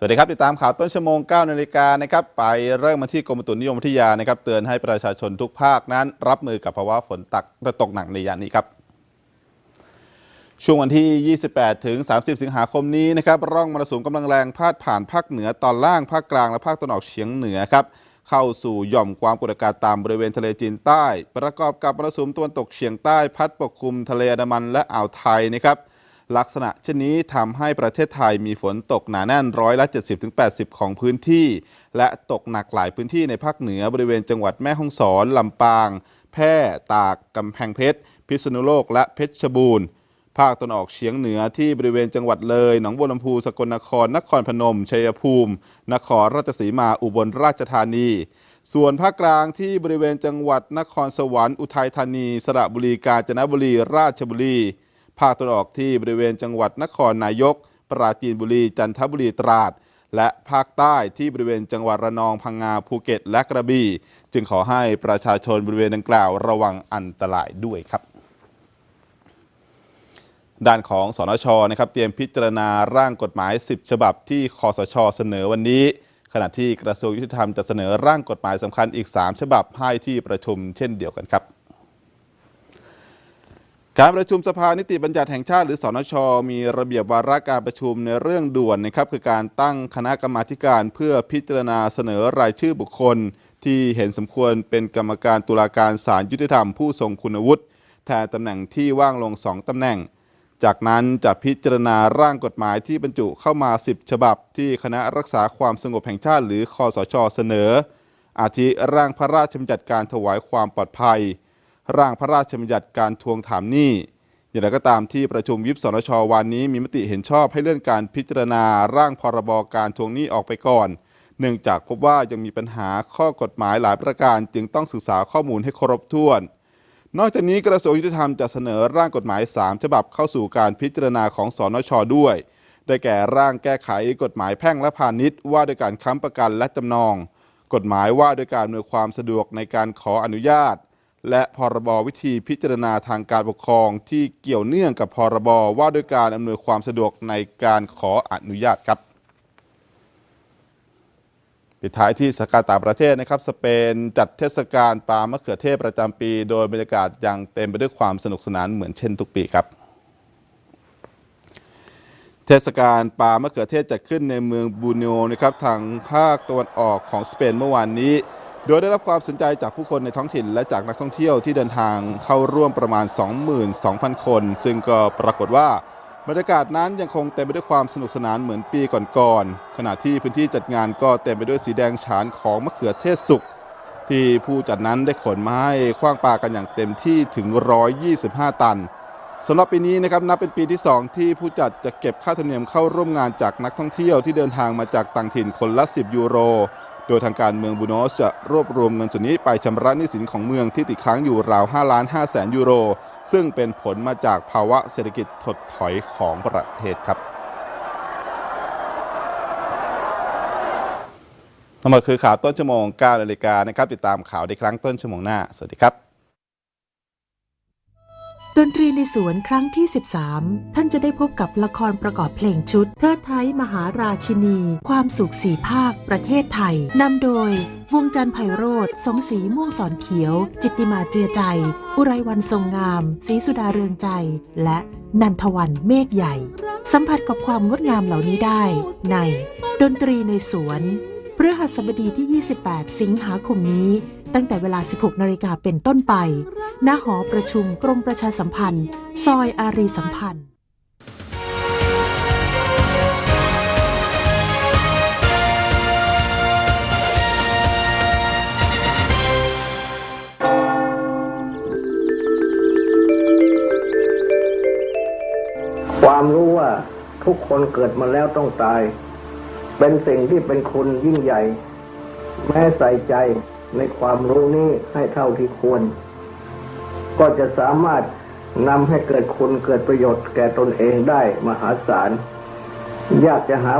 สวัสดีครับ ติดตามข่าวต้นชั่วโมง9นาฬิกานะครับไปเริ่มมาที่กรมอุตุนิยมวิทยานะครับ เตือนให้ประชาชนทุกภาคนั้น รับมือกับภาวะฝนตักตกหนักในยามนี้ครับ ช่วงวันที่ 28 ถึง 30 สิงหาคมนี้นะครับร่องมรสุมกำลังแรงพาดผ่านภาคเหนือตอนล่างภาคกลางและภาคตะวันออกเฉียงเหนือครับเข้าสู่หย่อมความกดอากาศต่ำบริเวณทะเลจีนใต้ ประกอบกับมรสุมตะวันตกเฉียงใต้พัดปกคลุมทะเลอันดามันและอ่าวไทยนะครับ ลักษณะเช่นนี้ทำให้ประเทศไทยมีฝนตกหนาแน่นร้อยละ 70-80 ของพื้นที่ และตกหนักหลายพื้นที่ในภาคเหนือบริเวณจังหวัดแม่ฮ่องสอน ลำปาง แพร่ ตาก กำแพงเพชร พิษณุโลก และเพชรบูรณ์ ภาคตะวันออกเฉียงเหนือที่บริเวณจังหวัดเลย หนองบัวลำพู สกลนคร นครพนม ชัยภูมิ นครราชสีมา อุบลราชธานีส่วนภาคกลางที่บริเวณจังหวัดนครสวรรค์ อุทัยธานี สระบุรี กาญจนบุรี ราชบุรี ภาคตะวันออกที่บริเวณจังหวัดนครนายก ปราจีนบุรี จันทบุรีตราด และภาคใต้ที่บริเวณจังหวัดระนองพังงาภูเก็ต และกระบี่ จึงขอให้ประชาชนบริเวณดังกล่าวระวังอันตรายด้วยครับด้านของสนชนะครับเตรียมพิจารณาร่างกฎหมาย 10 ฉบับที่คอสช เสนอวันนี้ ขณะที่กระทรวงยุติธรรมจะเสนอร่างกฎหมายสำคัญอีก 3 ฉบับให้ที่ประชุมเช่นเดียวกันครับ การประชุมสภานิติบัญญัติแห่งชาติหรือสนช มีระเบียบวาระการประชุมในเรื่องด่วนนะครับคือการตั้งคณะกรรมาการเพื่อพิจารณาเสนอรายชื่อบุคคล ที่เห็นสมควรเป็นกรรมการตุลาการศาลยุติธรรมผู้ทรงคุณวุฒิแทนตำแหน่งที่ว่างลงสองตำแหน่ง จากนั้นจะพิจารณาร่างกฎหมายที่บรรจุเข้ามา 10 ฉบับ ที่คณะรักษาความสงบแห่งชาติ หรือคอสช เสนอ อาทิร่างพระราชบัญญัติการถวายความปลอดภัย ร่างพระราชบัญญัติการทวงถามหนี้อย่างไรก็ตามที่ประชุมวิปสนชวันนี้มีมติเห็นชอบให้เลื่อนการพิจารณาร่างพรบการทวงหนี้ออกไปก่อน เนื่องจากพบว่ายังมีปัญหาข้อกฎหมายหลายประการจึงต้องศึกษาข้อมูลให้ครบถ้วน นอกจากนี้กระทรวงยุติธรรมจะเสนอร่างกฎหมาย 3 ฉบับเข้าสู่การพิจารณาของสนชด้วย ได้แก่ร่างแก้ไขกฎหมายแพ่งและพาณิชย์ว่าด้วยการค้ำประกันและจำนอง กฎหมายว่าด้วยการอำนวยความสะดวกในการขออนุญาต และพรบวิธีพิจารณาทางการปกครองที่เกี่ยวเนื่องกับพรบว่าด้วยการอำนวยความสะดวกในการขออนุญาตครับปิดท้ายที่สกาต่างประเทศนะครับสเปนจัดเทศกาลปลามะเขือเทศประจำปี โดยบรรยากาศยังเต็มไปด้วยความสนุกสนานเหมือนเช่นทุกปีครับ เทศกาลปลามะเขือเทศจัดขึ้นในเมืองบูโนนะครับทางภาคตะวันออกของสเปนเมื่อวานนี้ โดยได้รับความสนใจจากผู้คนในท้องถิ่น และจากนักท่องเที่ยวที่เดินทางเข้าร่วมประมาณ 22,000 คน ซึ่งก็ปรากฏว่าบรรยากาศนั้นยังคงเต็มไปด้วยความสนุกสนานเหมือนปีก่อนๆ ขณะที่พื้นที่จัดงานก็เต็มไปด้วยสีแดงฉานของมะเขือเทศสุกที่ผู้จัดนั้นได้ขนมาให้คว้างปากันอย่างเต็มที่ถึง 125 ตันสำหรับปีนี้นะครับนับเป็นปีที่ 2 ที่ผู้จัดจะเก็บค่าธรรมเนียมเข้าร่วมงานจากนักท่องเที่ยวที่เดินทางมาจากต่างถิ่นคนละ 10 ยูโร โดยทางการเมืองบูโนสจะรวบรวมเงินส่วนนี้ไปชำระหนี้สินของเมืองที่ติดค้างอยู่ราว5ล้าน5แสนยูโร ซึ่งเป็นผลมาจากภาวะเศรษฐกิจถดถอยของประเทศครับทั้งหมดคือข่าวต้นชั่วโมง9นาฬิกานะครับ ติดตามข่าวในครั้งต้นชั่วโมงหน้า สวัสดีครับ ดนตรีในสวนครั้งที่ 13 ท่านจะได้พบกับละครประกอบเพลงชุดเทิดไทยมหาราชินี ความสุขสีภาค ประเทศไทย นำโดยวงจันทร์ไพโรธสมศรีม่วงสอนเขียว จิตติมาเจือใจ อุไรวันทรงงาม ศรีสุดาเรืองใจ และนันทวันเมฆใหญ่ สัมผัสกับความงดงามเหล่านี้ได้ ในดนตรีในสวนพฤหัสบดีที่ 28 สิงหาคมนี้ ตั้งแต่เวลา 16 นาฬิกาเป็นต้นไปณหอประชุมกรมประชาสัมพันธ์ ซอยอารีสัมพันธ์ความรู้ว่าทุกคนเกิดมาแล้วต้องตาย เป็นสิ่งที่เป็นคุณยิ่งใหญ่ แม้ใส่ใจ ในความรู้นี้ให้เท่าที่ควร ก็จะสามารถนำให้เกิดคุณเกิดประโยชน์แก่ตนเองได้มหาศาล ยากจะหา